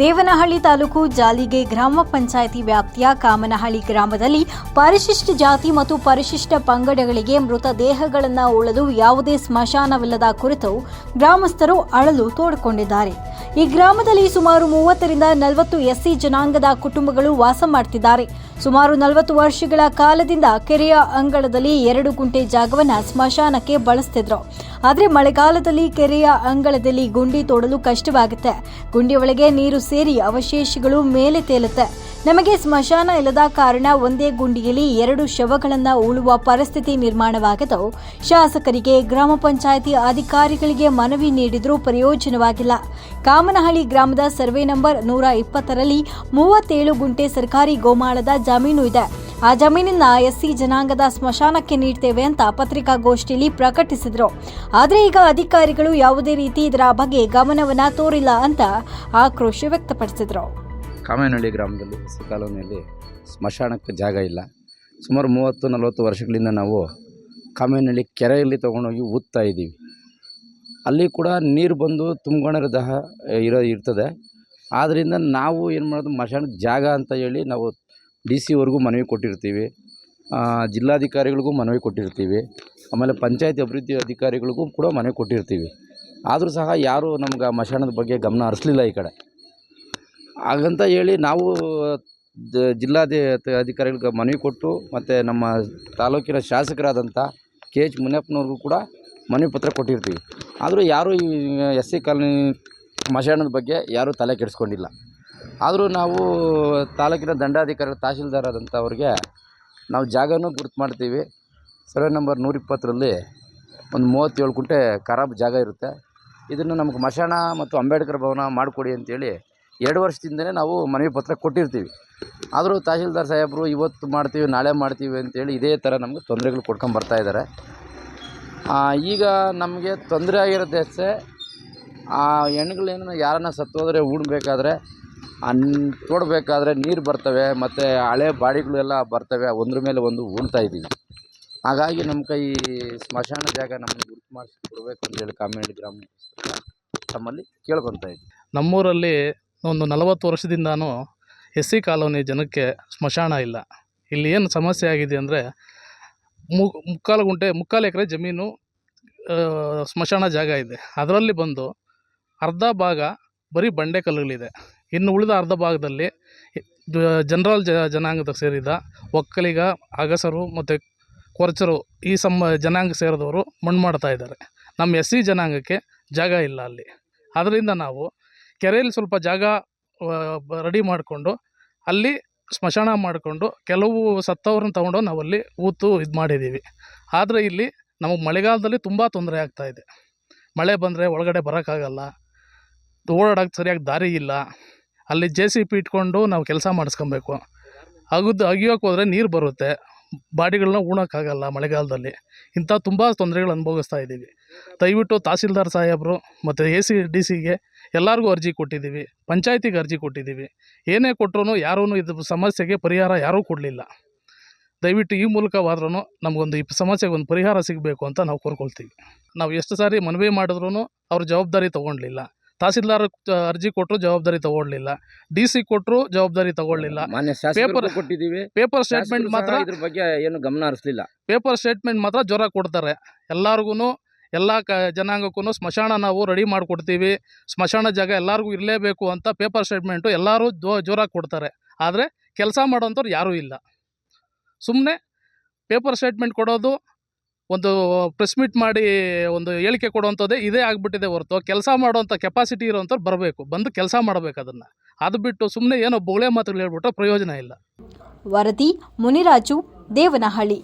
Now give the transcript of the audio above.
ದೇವನಹಳ್ಳಿ ತಾಲೂಕು ಜಾಲಿಗೆ ಗ್ರಾಮ ಪಂಚಾಯಿತಿ ವ್ಯಾಪ್ತಿಯ ಕಾಮನಹಳ್ಳಿ ಗ್ರಾಮದಲ್ಲಿ ಪರಿಶಿಷ್ಟ ಜಾತಿ ಮತ್ತು ಪರಿಶಿಷ್ಟ ಪಂಗಡಗಳಿಗೆ ಮೃತದೇಹಗಳನ್ನು ಉಳಲು ಯಾವುದೇ ಸ್ಮಶಾನವಿಲ್ಲದ ಕುರಿತು ಗ್ರಾಮಸ್ಥರು ಅಳಲು ತೋಡಿಕೊಂಡಿದ್ದಾರೆ. ಈ ಗ್ರಾಮದಲ್ಲಿ ಸುಮಾರು ಮೂವತ್ತರಿಂದ ನಲವತ್ತು ಎಸ್ಸಿ ಜನಾಂಗದ ಕುಟುಂಬಗಳು ವಾಸ ಮಾಡ್ತಿದ್ದಾರೆ. ಸುಮಾರು ನಲವತ್ತು ವರ್ಷಗಳ ಕಾಲದಿಂದ ಕೆರೆಯ ಅಂಗಳದಲ್ಲಿ ಎರಡು ಗುಂಟೆ ಜಾಗವನ್ನು ಸ್ಮಶಾನಕ್ಕೆ ಬಳಸ್ತಿದ್ರು. ಆದರೆ ಮಳೆಗಾಲದಲ್ಲಿ ಕೆರೆಯ ಅಂಗಳದಲ್ಲಿ ಗುಂಡಿ ತೋಡಲು ಕಷ್ಟವಾಗುತ್ತೆ. ಗುಂಡಿ ಒಳಗೆ ನೀರು ಸೇರಿ ಅವಶೇಷಗಳು ಮೇಲೆ ತೇಲುತ್ತೆ. ನಮಗೆ ಸ್ಮಶಾನ ಇಲ್ಲದ ಕಾರಣ ಒಂದೇ ಗುಂಡಿಯಲ್ಲಿ ಎರಡು ಶವಗಳನ್ನ ಉಳುವ ಪರಿಸ್ಥಿತಿ ನಿರ್ಮಾಣವಾಗಿದ್ದು ಶಾಸಕರಿಗೆ, ಗ್ರಾಮ ಪಂಚಾಯಿತಿ ಅಧಿಕಾರಿಗಳಿಗೆ ಮನವಿ ನೀಡಿದರೂ ಪ್ರಯೋಜನವಾಗಿಲ್ಲ. ಕಾಮನಹಳ್ಳಿ ಗ್ರಾಮದ ಸರ್ವೆ ನಂಬರ್ ನೂರ ಇಪ್ಪತ್ತರಲ್ಲಿ ಮೂವತ್ತೇಳು ಗುಂಟೆ ಸರ್ಕಾರಿ ಗೋಮಾಳದ ಜಮೀನು ಇದೆ. ಆ ಜಮೀನನ್ನ ಎಸ್ಸಿ ಜನಾಂಗದ ಸ್ಮಶಾನಕ್ಕೆ ನೀಡ್ತೇವೆ ಅಂತ ಪತ್ರಿಕಾಗೋಷ್ಠಿಯಲ್ಲಿ ಪ್ರಕಟಿಸಿದ್ರು. ಆದರೆ ಈಗ ಅಧಿಕಾರಿಗಳು ಯಾವುದೇ ರೀತಿ ಇದರ ಬಗ್ಗೆ ಗಮನವನ್ನ ತೋರಿಲ್ಲ ಅಂತ ಆಕ್ರೋಶ ವ್ಯಕ್ತಪಡಿಸಿದ್ರು. ಕಾಮೇನಹಳ್ಳಿ ಗ್ರಾಮದಲ್ಲಿ ಕಾಲೋನಿಯಲ್ಲಿ ಸ್ಮಶಾನಕ್ಕೆ ಜಾಗ ಇಲ್ಲ. ಸುಮಾರು ಮೂವತ್ತು ನಲವತ್ತು ವರ್ಷಗಳಿಂದ ನಾವು ಕಾಮೇನಹಳ್ಳಿ ಕೆರೆಯಲ್ಲಿ ತೊಗೊಂಡೋಗಿ ಊದ್ತಾ ಇದ್ದೀವಿ. ಅಲ್ಲಿ ಕೂಡ ನೀರು ಬಂದು ತುಂಬಿಕೊಂಡಿರೋ ದಹ ಇರೋ, ಇರ್ತದೆ. ಆದ್ದರಿಂದ ನಾವು ಏನು ಮಾಡೋದು, ಸ್ಮಶಾನಕ್ಕೆ ಜಾಗ ಅಂತ ಹೇಳಿ ನಾವು ಡಿ ಸಿವರೆಗೂ ಮನವಿ ಕೊಟ್ಟಿರ್ತೀವಿ. ಜಿಲ್ಲಾಧಿಕಾರಿಗಳಿಗೂ ಮನವಿ ಕೊಟ್ಟಿರ್ತೀವಿ. ಆಮೇಲೆ ಪಂಚಾಯತಿ ಅಭಿವೃದ್ಧಿ ಅಧಿಕಾರಿಗಳಿಗೂ ಕೂಡ ಮನವಿ ಕೊಟ್ಟಿರ್ತೀವಿ. ಆದರೂ ಸಹ ಯಾರೂ ನಮ್ಗೆ ಮಶಾನದ ಬಗ್ಗೆ ಗಮನ ಹರಿಸ್ಲಿಲ್ಲ ಈ ಕಡೆ. ಹಾಗಂತ ಹೇಳಿ ನಾವು ಜಿಲ್ಲಾಧಿ, ಅಧಿಕಾರಿಗಳಿಗೆ ಮನವಿ ಕೊಟ್ಟು ಮತ್ತು ನಮ್ಮ ತಾಲೂಕಿನ ಶಾಸಕರಾದಂಥ ಕೆ ಎಚ್ ಮುನಿಯಪ್ಪನವ್ರಿಗೂ ಕೂಡ ಮನವಿ ಪತ್ರ ಕೊಟ್ಟಿರ್ತೀವಿ. ಆದರೂ ಯಾರೂ ಈ, ಎಸ್ ಸಿ ಕಾಲೋನಿ ಸ್ಮಶಾನದ ಬಗ್ಗೆ ಯಾರೂ ತಲೆ ಕೆಡಿಸ್ಕೊಂಡಿಲ್ಲ. ಆದರೂ ನಾವು ತಾಲೂಕಿನ ದಂಡಾಧಿಕಾರಿ ತಹಶೀಲ್ದಾರ್ ಆದಂಥವ್ರಿಗೆ ನಾವು ಜಾಗನೂ ಗುರುತು ಮಾಡ್ತೀವಿ. ಸರ್ವೆ ನಂಬರ್ ನೂರಿಪ್ಪತ್ತರಲ್ಲಿ ಒಂದು ಮೂವತ್ತೇಳು ಕುಂಟೆ ಖರಾಬ್ ಜಾಗ ಇರುತ್ತೆ. ಇದನ್ನು ನಮಗೆ ಮಶಾಣ ಮತ್ತು ಅಂಬೇಡ್ಕರ್ ಭವನ ಮಾಡಿಕೊಡಿ ಅಂತೇಳಿ ಎರಡು ವರ್ಷದಿಂದಲೇ ನಾವು ಮನವಿ ಪತ್ರ ಕೊಟ್ಟಿರ್ತೀವಿ. ಆದರೂ ತಹಶೀಲ್ದಾರ್ ಸಾಹೇಬರು ಇವತ್ತು ಮಾಡ್ತೀವಿ, ನಾಳೆ ಮಾಡ್ತೀವಿ ಅಂತೇಳಿ ಇದೇ ಥರ ನಮಗೆ ತೊಂದರೆಗಳು ಕೊಡ್ಕೊಂಡು ಬರ್ತಾ ಇದ್ದಾರೆ. ಈಗ ನಮಗೆ ತೊಂದರೆ ಆಗಿರೋದು ಅಷ್ಟೇ ಆ, ಹೆಣ್ಗಳೇನು ಯಾರನ್ನ ಸತ್ತೋದ್ರೆ ಉಣ್ಬೇಕಾದ್ರೆ, ಅನ್, ತೋಡಬೇಕಾದ್ರೆ ನೀರು ಬರ್ತವೆ, ಮತ್ತು ಹಳೆ ಬಾಡಿಗಳೆಲ್ಲ ಬರ್ತವೆ, ಒಂದ್ರ ಮೇಲೆ ಒಂದು ಉಣ್ತಾ ಇದ್ದೀವಿ. ಹಾಗಾಗಿ ನಮ್ಮ ಕೈ ಸ್ಮಶಾನ ಜಾಗ ನಮಗೆ ಗುರುತು ಮಾಡಿಸಿ ಕೊಡಬೇಕು ಅಂತೇಳಿ ಕಾಮೇಡಿ ಗ್ರಾಮ ತಮ್ಮಲ್ಲಿ ಕೇಳ್ಕೊತಾ ಇದ್ದೀವಿ. ನಮ್ಮೂರಲ್ಲಿ ಒಂದು ನಲವತ್ತು ವರ್ಷದಿಂದನೂ ಎಸ್ ಸಿ ಕಾಲೋನಿ ಜನಕ್ಕೆ ಸ್ಮಶಾನ ಇಲ್ಲ. ಇಲ್ಲಿ ಏನು ಸಮಸ್ಯೆ ಆಗಿದೆ ಅಂದರೆ ಮು, ಮುಕ್ಕಾಲು ಗುಂಟೆ, ಮುಕ್ಕಾಲು ಎಕರೆ ಜಮೀನು ಸ್ಮಶಾನ ಜಾಗ ಇದೆ. ಅದರಲ್ಲಿ ಬಂದು ಅರ್ಧ ಭಾಗ ಬರೀ ಬಂಡೆ ಕಲ್ಲುಗಳಿದೆ. ಇನ್ನು ಉಳಿದ ಅರ್ಧ ಭಾಗದಲ್ಲಿ ಜನರಲ್ ಜ, ಜನಾಂಗದ ಸೇರಿದ ಒಕ್ಕಲಿಗ, ಅಗಸರು ಮತ್ತು ಕೊರಚರು ಈ ಸಮ, ಜನಾಂಗ ಸೇರಿದವರು ಮಣ್ಣು ಮಾಡ್ತಾ ಇದ್ದಾರೆ. ನಮ್ಮ ಎಸ್ ಸಿ ಜನಾಂಗಕ್ಕೆ ಜಾಗ ಇಲ್ಲ ಅಲ್ಲಿ. ಅದರಿಂದ ನಾವು ಕೆರೆಯಲ್ಲಿ ಸ್ವಲ್ಪ ಜಾಗ ರೆಡಿ ಮಾಡಿಕೊಂಡು ಅಲ್ಲಿ ಸ್ಮಶಾನ ಮಾಡಿಕೊಂಡು ಕೆಲವು ಸತ್ತವ್ರನ್ನ ತೊಗೊಂಡು ನಾವಲ್ಲಿ ಊತು ಇದು ಮಾಡಿದ್ದೀವಿ. ಆದರೆ ಇಲ್ಲಿ ನಮಗೆ ಮಳೆಗಾಲದಲ್ಲಿ ತುಂಬ ತೊಂದರೆ ಆಗ್ತಾ ಇದೆ. ಮಳೆ ಬಂದರೆ ಒಳಗಡೆ ಬರೋಕ್ಕಾಗಲ್ಲ. ಓಡಾಡೋಕ್ಕೆ ಸರಿಯಾಗಿ ದಾರಿ ಇಲ್ಲ. ಅಲ್ಲಿ ಜೆ ಸಿ ಪಿ ಇಟ್ಕೊಂಡು ನಾವು ಕೆಲಸ ಮಾಡಿಸ್ಕೊಬೇಕು. ಅಗದು ಅಗಿಯೋಕೆ ಹೋದರೆ ನೀರು ಬರುತ್ತೆ. ಬಾಡಿಗಳನ್ನ ಉಣೋಕ್ಕಾಗಲ್ಲ ಮಳೆಗಾಲದಲ್ಲಿ. ಇಂಥ ತುಂಬ ತೊಂದರೆಗಳು ಅನುಭವಿಸ್ತಾ ಇದ್ದೀವಿ. ದಯವಿಟ್ಟು ತಹಸೀಲ್ದಾರ್ ಸಾಹೇಬರು ಮತ್ತು ಎ ಸಿ, ಡಿ ಸಿಗೆ ಎಲ್ಲರಿಗೂ ಅರ್ಜಿ ಕೊಟ್ಟಿದ್ದೀವಿ. ಪಂಚಾಯತಿಗೆ ಅರ್ಜಿ ಕೊಟ್ಟಿದ್ದೀವಿ. ಏನೇ ಕೊಟ್ಟರು ಯಾರೂ ಇದು ಸಮಸ್ಯೆಗೆ ಪರಿಹಾರ ಯಾರೂ ಕೊಡಲಿಲ್ಲ. ದಯವಿಟ್ಟು ಈ ಮೂಲಕವಾದ್ರೂ ನಮಗೊಂದು ಈ ಸಮಸ್ಯೆಗೆ ಒಂದು ಪರಿಹಾರ ಸಿಗಬೇಕು ಅಂತ ನಾವು ಕೋರ್ಕೊಳ್ತೀವಿ. ನಾವು ಎಷ್ಟು ಸಾರಿ ಮನವಿ ಮಾಡಿದ್ರೂ ಅವ್ರ ಜವಾಬ್ದಾರಿ ತೊಗೊಳ್ಲಿಲ್ಲ ತಹಸೀಲ್ದಾರ್ ಅರ್ಜಿ ಕೊಟ್ಟರು ಜವಾಬ್ದಾರಿ ತಗೊಳ್ಳಿಲ್ಲ. ಡಿ ಸಿ ಕೊಟ್ಟರು ಜವಾಬ್ದಾರಿ ತಗೊಳ್ಳಿಲ್ಲ. ಮಾನ್ಯ ಪೇಪರ್ ಕೊಟ್ಟಿದ್ದೀವಿ. ಪೇಪರ್ ಸ್ಟೇಟ್ಮೆಂಟ್ ಮಾತ್ರ ಇದ್ರ ಬಗ್ಗೆ ಏನು ಗಮನ ಹರಿಸಲಿಲ್ಲ. ಪೇಪರ್ ಸ್ಟೇಟ್ಮೆಂಟ್ ಮಾತ್ರ ಜ್ವರ ಕೊಡ್ತಾರೆ. ಎಲ್ಲರಿಗೂ ಎಲ್ಲ ಕ ಜನಾಂಗಕ್ಕೂ ಸ್ಮಶಾನ ನಾವು ರೆಡಿ ಮಾಡಿಕೊಡ್ತೀವಿ. ಸ್ಮಶಾನ ಜಾಗ ಎಲ್ಲರಿಗೂ ಇರಲೇಬೇಕು ಅಂತ ಪೇಪರ್ ಸ್ಟೇಟ್ಮೆಂಟು ಎಲ್ಲರೂ ಜೋ ಜೋರಾಗಿ ಕೊಡ್ತಾರೆ. ಆದರೆ ಕೆಲಸ ಮಾಡೋಂಥವ್ರು ಯಾರೂ ಇಲ್ಲ. ಸುಮ್ಮನೆ ಪೇಪರ್ ಸ್ಟೇಟ್ಮೆಂಟ್ ಕೊಡೋದು ಒಂದು ಪ್ರೆಸ್ ಮೀಟ್ ಮಾಡಿ ಒಂದು ಹೇಳಿಕೆ ಕೊಡುವಂಥದ್ದೇ ಇದೇ ಆಗಿಬಿಟ್ಟಿದೆ ಹೊರತು. ಕೆಲಸ ಮಾಡುವಂಥ ಕೆಪಾಸಿಟಿ ಇರೋಂಥವ್ರು ಬರಬೇಕು. ಬಂದು ಕೆಲಸ ಮಾಡಬೇಕು ಅದನ್ನು. ಅದು ಬಿಟ್ಟು ಸುಮ್ಮನೆ ಏನೋ ಬೋಳೆ ಮಾತುಗಳು ಹೇಳ್ಬಿಟ್ರೆ ಪ್ರಯೋಜನ ಇಲ್ಲ. ವರದಿ ಮುನಿರಾಜು ದೇವನಹಳ್ಳಿ.